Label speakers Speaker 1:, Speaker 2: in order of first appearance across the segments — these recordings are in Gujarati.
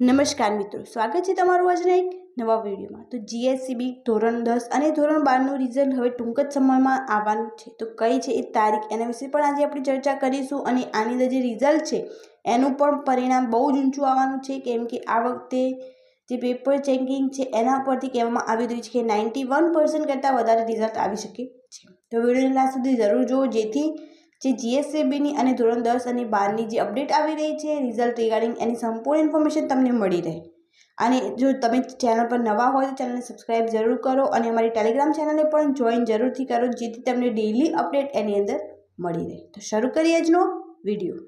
Speaker 1: નમસ્કાર મિત્રો, સ્વાગત છે તમારું આજના એક નવા વિડીયોમાં. તો જીએસસીબી ધોરણ દસ અને ધોરણ બારનું રિઝલ્ટ હવે ટૂંક જ સમયમાં આવવાનું છે. તો કઈ છે એ તારીખ એના વિશે પણ આજે આપણે ચર્ચા કરીશું અને આની અંદર જે રિઝલ્ટ છે એનું પણ પરિણામ બહુ જ ઊંચું આવવાનું છે. કેમ કે આ વખતે જે પેપર ચેકિંગ છે એના પરથી કહેવામાં આવી રહ્યું છે કે નાઇન્ટી વન પર્સન્ટ કરતાં વધારે રિઝલ્ટ આવી શકે છે. તો વિડીયોને લાસ્ટ સુધી જરૂર જુઓ, જેથી જે જીએસસીબીની અને ધોરણ દસ અને બારની જે અપડેટ આવી રહી છે રિઝલ્ટ રિગાર્ડિંગ એની સંપૂર્ણ ઇન્ફોર્મેશન તમને મળી રહે. અને જો તમે ચેનલ પર નવા હોય તો ચેનલને સબસ્ક્રાઈબ જરૂર કરો અને અમારી ટેલિગ્રામ ચેનલને પણ જોઈન જરૂરથી કરો, જેથી તમને ડેઇલી અપડેટ એની અંદર મળી રહે. તો શરૂ કરીએ આજનો વીડિયો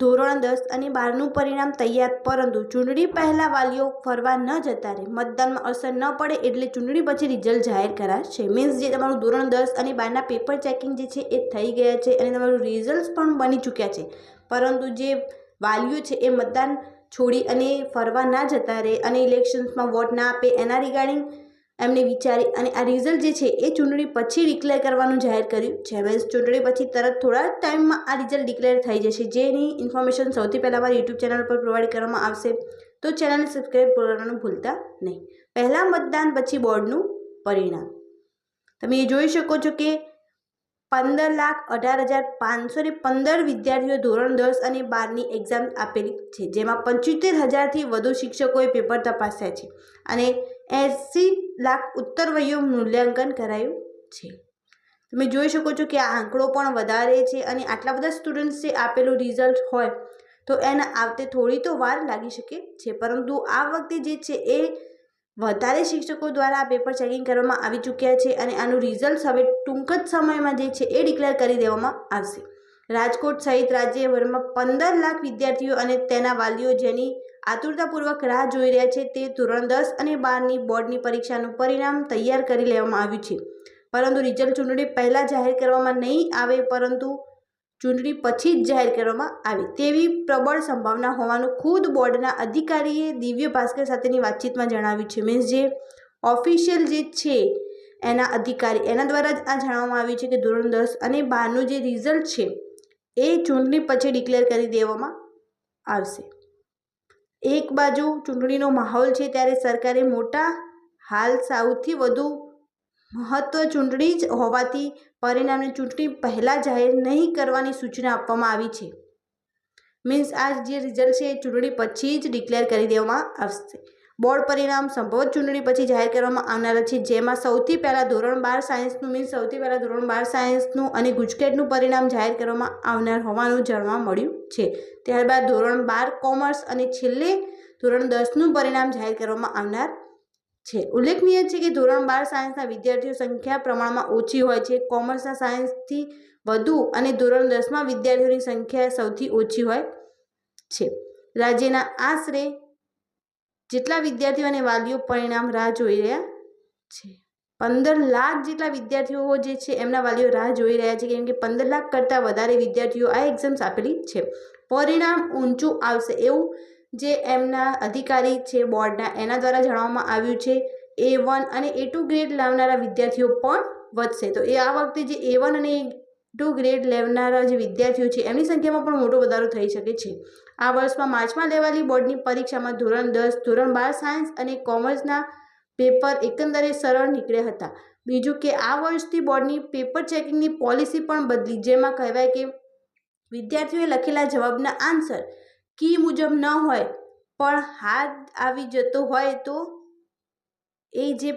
Speaker 1: ધોરણ દસ અને બારનું પરિણામ તૈયાર, પરંતુ ચૂંટણી પહેલાં વાલીઓ ફરવા ન જતા રહે. મતદાનમાં અસર ન પડે એટલે ચૂંટણી પછી રિઝલ્ટ જાહેર કરાશે. મીન્સ જે તમારું ધોરણ દસ અને બારના પેપર ચેકિંગ જે છે એ થઈ ગયા છે અને તમારું રિઝલ્ટ પણ બની ચૂક્યા છે. પરંતુ જે વાલીઓ છે એ મતદાન છોડી અને ફરવા ના જતા રહે અને ઇલેક્શન્સમાં વોટ ના આપે, એના રિગાર્ડિંગ એમને વિચારી અને આ રિઝલ્ટ જે છે, એ ચૂંટણી પછી ડિક્લેર કરવાનું જાહેર કર્યું. છે મીન્સ ચૂંટણી પછી તરત થોડા ટાઈમમાં આ રિઝલ્ટ ડિક્લેર થઈ જશે. જેની ઇન્ફોર્મેશન સૌથી પહેલાં મારી યુટ્યુબ ચેનલ પર પ્રોવાઈડ કરવામાં આવશે. તો ચેનલને સબસ્ક્રાઈબ કરવાનું ભૂલતા નહીં. પહેલાં મતદાન પછી બોર્ડનું પરિણામ. તમે એ જોઈ શકો છો કે પંદર લાખ અઢાર હજાર પાંચસો ને પંદર વિદ્યાર્થીઓ ધોરણ દસ અને બારની એક્ઝામ આપેલી છે, જેમાં પંચોતેર હજારથી વધુ શિક્ષકોએ પેપર તપાસ્યા છે અને એંસી લાખ ઉત્તર મૂલ્યાંકન કરાયું છે. તમે જોઈ શકો છો કે આ આંકડો પણ વધારે છે અને આટલા બધા સ્ટુડન્ટ્સ આપેલું રિઝલ્ટ હોય તો એના આવતે થોડી તો વાર લાગી શકે છે, પરંતુ આ વખતે જે છે એ વધારે શિક્ષકો દ્વારા આ પેપર ચેકિંગ કરવામાં આવી ચૂક્યા છે અને આનું રિઝલ્ટ હવે ટૂંક જ સમયમાં જે છે એ ડિક્લેર કરી દેવામાં આવશે. રાજકોટ સહિત રાજ્યભરમાં પંદર લાખ વિદ્યાર્થીઓ અને તેના વાલીઓ જેની આતુરતાપૂર્વક રાહ જોઈ રહ્યા છે તે ધોરણ દસ અને બારની બોર્ડની પરીક્ષાનું પરિણામ તૈયાર કરી લેવામાં આવ્યું છે. પરંતુ રિઝલ્ટ ચૂંટણી પહેલાં જાહેર કરવામાં નહીં આવે પરંતુ ચૂંટણી પછી જ જાહેર કરવામાં આવે. તેવી પ્રબળ સંભાવના હોવાનું ખુદ બોર્ડના અધિકારીએ દિવ્ય ભાસ્કર સાથેની વાતચીતમાં જણાવ્યું છે. મીન્સ જે ઓફિશિયલ જે છે એના અધિકારી, એના દ્વારા જ આ જણાવવામાં આવ્યું છે કે ધોરણ દસ અને બારનું જે રિઝલ્ટ છે એ ચૂંટણી પછી ડિક્લેર કરી દેવામાં આવશે. એક બાજુ ચૂંટણીનો માહોલ છે ત્યારે સરકારે મોટા હાલ સૌથી વધુ મહત્વ ચૂંટણી જ હોવાથી પરિણામને ચૂંટણી પહેલાં જાહેર નહીં કરવાની સૂચના આપવામાં આવી છે. મીન્સ આ જે રિઝલ્ટ છે એ ચૂંટણી પછી જ ડિક્લેર કરી દેવામાં આવશે. બોર્ડ પરિણામ સંભવત ચૂંટણી પછી જાહેર કરવામાં આવનારા છે, જેમાં સૌથી પહેલાં ધોરણ બાર સાયન્સનું મીન્સ સૌથી પહેલાં ધોરણ બાર સાયન્સનું અને ગુજકેટનું પરિણામ જાહેર કરવામાં આવનાર હોવાનું જાણવા મળ્યું છે. ત્યારબાદ ધોરણ બાર કોમર્સ અને છેલ્લે ધોરણ દસનું પરિણામ જાહેર કરવામાં આવનાર છે. ઉલ્લેખનીય છે કે ધોરણ બાર સાયન્સના વિદ્યાર્થીઓ સંખ્યા પ્રમાણમાં ઓછી હોય છે. કોમર્સના સાયન્સથી વધુ અને ધોરણ દસમાં વિદ્યાર્થીઓની સંખ્યા સૌથી ઓછી હોય છે. રાજ્યના આશરે જેટલા વિદ્યાર્થીઓ અને વાલીઓ પરિણામ રાહ જોઈ રહ્યા છે. પંદર લાખ જેટલા વિદ્યાર્થીઓ જે છે એમના વાલીઓ રાહ જોઈ રહ્યા છે. કેમ કે પંદર લાખ કરતાં વધારે વિદ્યાર્થીઓ આ એક્ઝામ્સ આપેલી છે. પરિણામ ઊંચું આવશે એવું જે એમના અધિકારી છે બોર્ડના, એના દ્વારા જણાવવામાં આવ્યું છે, એ વન અને એ ટુ ગ્રેડ લાવનારા વિદ્યાર્થીઓ પણ વધશે. તો એ આ વખતે જે એ વન અને એ ટુ ગ્રેડ લેવનારા જે વિદ્યાર્થીઓ છે, એમની સંખ્યામાં પણ મોટો વધારો થઈ શકે છે. આ વર્ષમાં માર્ચમાં લેવાલી બોર્ડની પરીક્ષામાં ધોરણ દસ, ધોરણ બાર સાયન્સ અને કોમર્સના પેપર એકંદરે સરળ નીકળ્યા હતા. બીજું કે આ વર્ષથી બોર્ડની પેપર ચેકિંગની પોલિસી પણ બદલી, જેમાં કહેવાય કે વિદ્યાર્થીઓએ લખેલા જવાબના આન્સર કી મુજબ ન હોય, પણ હાથ આવી જતો હોય તો એ જે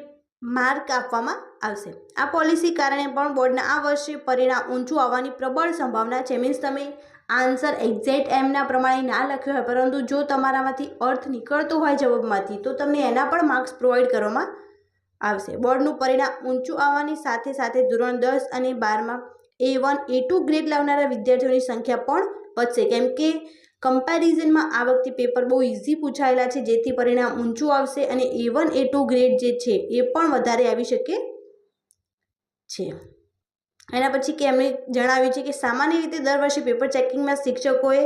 Speaker 1: માર્ક આપવામાં આવશે. આ પોલિસી કારણે પણ બોર્ડના આ વર્ષે પરિણામ ઊંચું આવવાની પ્રબળ સંભાવના છે. મીન્સ તમે આન્સર એક્ઝેક્ટ એમના પ્રમાણે ના લખ્યો હોય, પરંતુ જો તમારામાંથી અર્થ નીકળતો હોય જવાબમાંથી, તો તમને એના પણ માર્ક્સ પ્રોવાઈડ કરવામાં આવશે. બોર્ડનું પરિણામ ઊંચું આવવાની સાથે સાથે ધોરણ દસ અને બારમાં A one A two grade લાવનારા વિદ્યાર્થીઓની સંખ્યા પણ વધશે. કેમ કે કમ્પેરિઝનમાં આ વખતે પેપર બહુ ઇઝી પૂછાયેલા છે, જેથી પરિણામ ઊંચું આવશે અને A one, A two grade જે છે, એ પણ વધારે આવી શકે છે. એના પછી કે એમણે જણાવ્યું છે કે સામાન્ય રીતે દર વર્ષે પેપર ચેકિંગમાં શિક્ષકોએ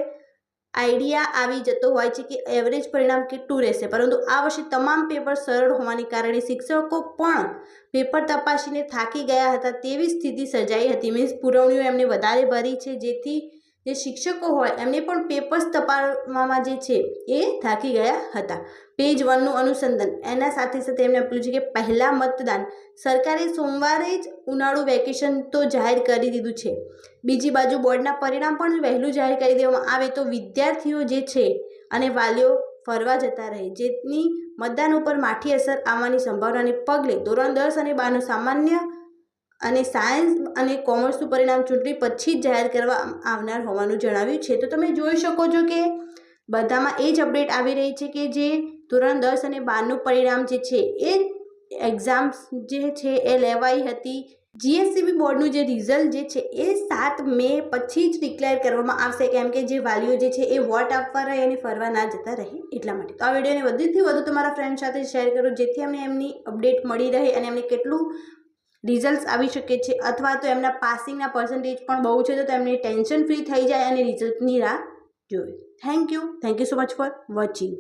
Speaker 1: આઈડિયા આવી જતો હોય છે કે એવરેજ પરિણામ કેટલું રહેશે, પરંતુ આ વર્ષે તમામ પેપર સરળ હોવાને કારણે શિક્ષકો પણ પેપર તપાસીને થાકી ગયા હતા તેવી સ્થિતિ સર્જાઈ હતી. મીન્સ પુરવણીઓ એમને વધારે ભરી છે, જેથી જે શિક્ષકો હોય, એમને પણ પેપર્સ તપાસવામાં જે છે, એ થાકી ગયા હતા. પેજ વનનું અનુસંધાન, એના સાથે સાથે એમને આપ્યું છે કે પહેલાં મતદાન. સરકારે સોમવારે જ ઉનાળુ વેકેશન તો જાહેર કરી દીધું છે. બીજી બાજુ બોર્ડના પરિણામ પણ વહેલું જાહેર કરી દેવામાં આવે તો વિદ્યાર્થીઓ જે છે અને વાલીઓ ફરવા જતા રહે, જેની મતદાન ઉપર માઠી અસર આવવાની સંભાવનાને પગલે ધોરણ દસ અને બારનું સામાન્ય અને સાયન્સ અને કોમર્સનું પરિણામ ચૂંટણી પછી જ જાહેર કરવા આવનાર હોવાનું જણાવ્યું છે. તો તમે જોઈ શકો છો કે બધામાં એ જ અપડેટ આવી રહી છે કે જે ધોરણ દસ અને બારનું પરિણામ જે છે એ એક્ઝામ્સ જે છે એ લેવાઈ હતી. જીએસસીબી બોર્ડનું જે રિઝલ્ટ જે છે એ સાત મે પછી જ ડિક્લેર કરવામાં આવશે કેમ કે જે વાલીઓ જે છે એ વોટ આપવા રહે અને ફરવા ના જતા રહે એટલા માટે. તો આ વિડીયોને વધુથી વધુ તમારા ફ્રેન્ડ સાથે શેર કરો જેથી અમને એમની અપડેટ મળી રહે અને એમને કેટલું રિઝલ્ટ આવી શકે છે અથવા તો એમના પાસિંગના પર્સન્ટેજ પણ બહુ છે, તો એમને ટેન્શન ફ્રી થઈ જાય અને રિઝલ્ટની રાહ જોવે. Thank you thank you so much for watching